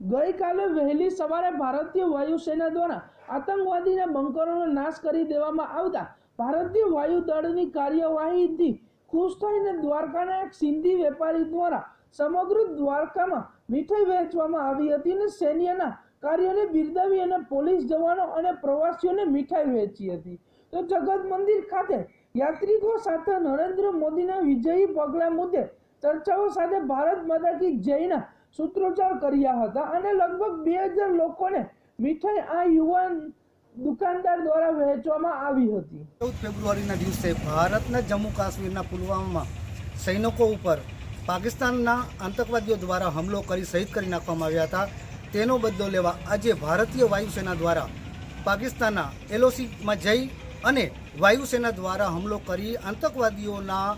ગઈકાલે વહેલી સવારે ભારતીય વાયુસેના દ્વારા આતંકવાદીના બંકરોનો નાશ કરી દેવામાં આવતા ભારતીય વાયુદળની કાર્યવાહીથી ખુશ થઈને દ્વારકાના એક સિંધી વેપારી દ્વારા સમગ્ર દ્વારકામાં મીઠાઈ વહેંચવામાં આવી હતી અને સૈન્યના કાર્યને બિરદાવી અને પોલીસ જવાનો અને પ્રવાસીઓને મીઠાઈ વહેંચી હતી. તો જગત મંદિર ખાતે યાત્રિકો સાથે નરેન્દ્ર મોદીના વિજયી પગલા મુદ્દે ચર્ચાઓ સાથે ભારત માતા કી જયના સૂત્રોચ્ચાર કર્યા હતા અને લગભગ બે હજાર લોકોને મીઠાઈ આ યુવાન દુકાનદાર દ્વારા વહેંચવામાં આવી હતી. ચૌદ ફેબ્રુઆરીના દિવસે ભારતના જમ્મુ કાશ્મીરના પુલવામામાં સૈનિકો ઉપર પાકિસ્તાનના આતંકવાદીઓ દ્વારા હુમલો કરી શહીદ કરી નાખવામાં આવ્યા હતા. તેનો બદલો લેવા આજે ભારતીય વાયુસેના દ્વારા પાકિસ્તાનના એલઓસીમાં જઈ અને વાયુસેના દ્વારા હુમલો કરી આતંકવાદીઓના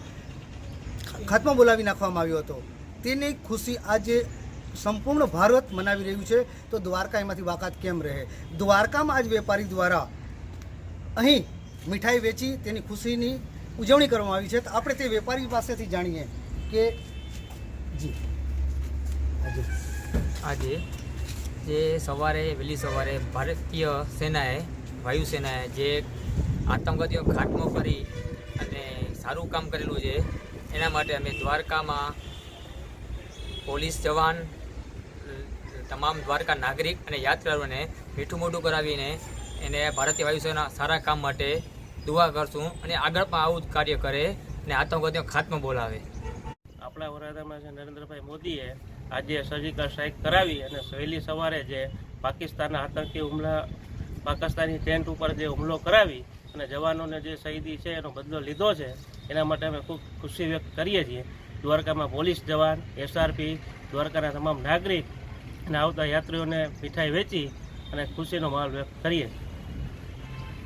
ખાતમાં બોલાવી નાખવામાં આવ્યો હતો. તેની ખુશી આજે સંપૂર્ણ ભારત મનાવી રહ્યું છે, તો દ્વારકા એમાંથી વાકાત કેમ રહે? દ્વારકામાં આજ વેપારી દ્વારા અહીં મીઠાઈ વેચી તેની ખુશીની ઉજવણી કરવામાં આવી છે. તો આપણે તે વેપારી પાસેથી જાણીએ કે જી. આજે. જે સવારે, વહેલી સવારે ભારતીય સેનાએ વાયુસેનાએ જે આતંકવાદીઓ ઘાટમાં કરી અને સારું કામ કરેલું છે, એના માટે અમે દ્વારકામાં પોલીસ જવાન તમામ દ્વારકા નાગરિક અને યાત્રાળુઓને મીઠું મોઢું કરાવીને એને ભારતીય વાયુસેના સારા કામ માટે દુઆ કરશું અને આગળ પણ આવું જ કાર્ય કરે અને આતંકવાદીઓ ખાત્મો બોલાવે. આપણા વડાપ્રધાન છે નરેન્દ્રભાઈ મોદીએ આજે સર્જિકલ સ્ટ્રાઇક કરાવી અને વહેલી સવારે જે પાકિસ્તાનના આતંકી હુમલા પાકિસ્તાની ટેન્ટ ઉપર જે હુમલો કરાવી અને જવાનોને જે શહીદી છે એનો બદલો લીધો છે, એના માટે અમે ખૂબ ખુશી વ્યક્ત કરીએ છીએ. દ્વારકામાં પોલીસ જવાન, એસઆરપી, દ્વારકાના તમામ નાગરિક આવતા યાત્રીઓને મીઠાઈ વેચી અને ખુશીનો માહોલ વ્યક્ત કરીએ.